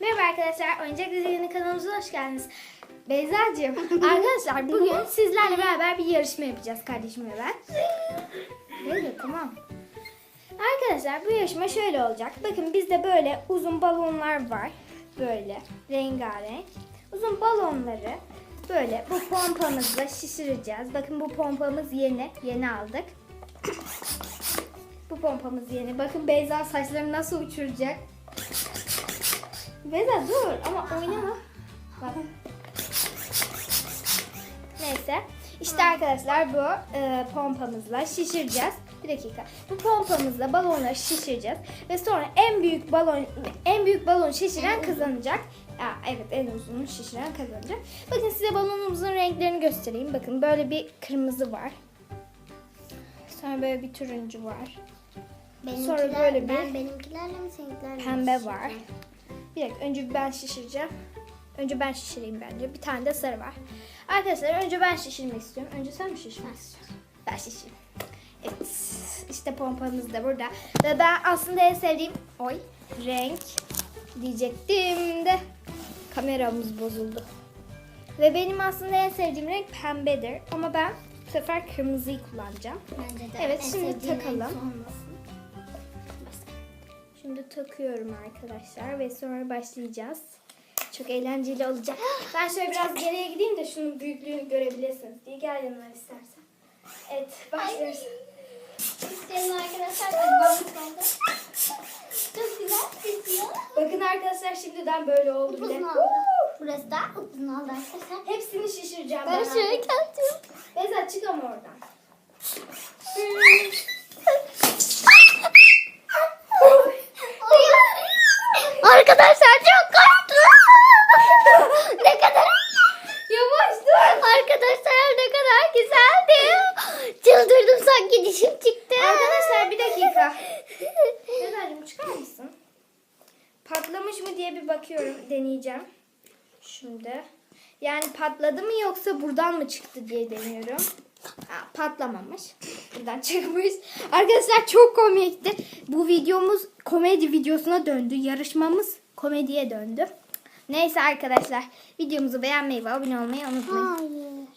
Merhaba arkadaşlar, Oyuncak Dizini kanalımıza hoş geldiniz. Beyza'cığım, arkadaşlar bugün sizlerle beraber bir yarışma yapacağız kardeşim ve ben. Böyle tamam. Arkadaşlar bu yarışma şöyle olacak. Bakın bizde böyle uzun balonlar var. Böyle rengarenk. Uzun balonları böyle bu pompamızla şişireceğiz. Bakın bu pompamız yeni. Yeni aldık. Bu pompamız yeni. Bakın Beyza saçlarını nasıl uçuracak. Beyza dur ama oynama. Bak. Neyse. İşte arkadaşlar bu e, pompamızla şişireceğiz. Bir dakika. Bu pompamızla balonları şişireceğiz ve sonra en büyük balon en büyük balon şişiren kazanacak. Aa, evet en uzun şişiren kazanacak. Bakın size balonumuzun renklerini göstereyim. Bakın böyle bir kırmızı var. Sonra böyle bir turuncu var. Sonra böyle bir ben benimkilerle mi seninkilerle pembe var. Bir dakika önce ben şişireceğim. Önce ben şişireyim bence. Bir tane de sarı var. Arkadaşlar önce ben şişirmek istiyorum. Önce sen mi şişirmek istiyorsun? Ben şişireyim. Evet. İşte pompamız da burada. Ve ben aslında en sevdiğim oy renk diyecektim de kameramız bozuldu. Ve benim aslında en sevdiğim renk pembedir. Ama ben bu sefer kırmızıyı kullanacağım. Bence de Evet, şimdi takalım. Şimdi takıyorum arkadaşlar ve sonra başlayacağız. Çok eğlenceli olacak. Ben şöyle biraz geriye gideyim de şunun büyüklüğünü görebilirsiniz diye. Gel yanıma istersen. Evet başlıyoruz. İsterim arkadaşlar. Çok güzel kokuyor. Bakın arkadaşlar şimdiden böyle oldu bile. Oldu. Burası da uzun oldu arkadaşlar. Hepsini şişireceğim Ben ben. şöyle katıyorum. Beza çık ama oradan. Arkadaşlar çok korktum. ne kadar Yavaş dur. Arkadaşlar ne kadar güzeldi. Çıldırdım sanki dişim çıktı. Arkadaşlar bir dakika. Bezacığım çıkar mısın? Patlamış mı diye bir bakıyorum. Deneyeceğim. Şimdi. Yani patladı mı yoksa buradan mı çıktı diye deniyorum. Ha, patlamamış. Buradan çıkmış. Arkadaşlar çok komikti. Bu videomuz komedi videosuna döndü. Yarışmamız komediye döndü. Neyse arkadaşlar videomuzu beğenmeyi ve abone olmayı unutmayın. Hayır.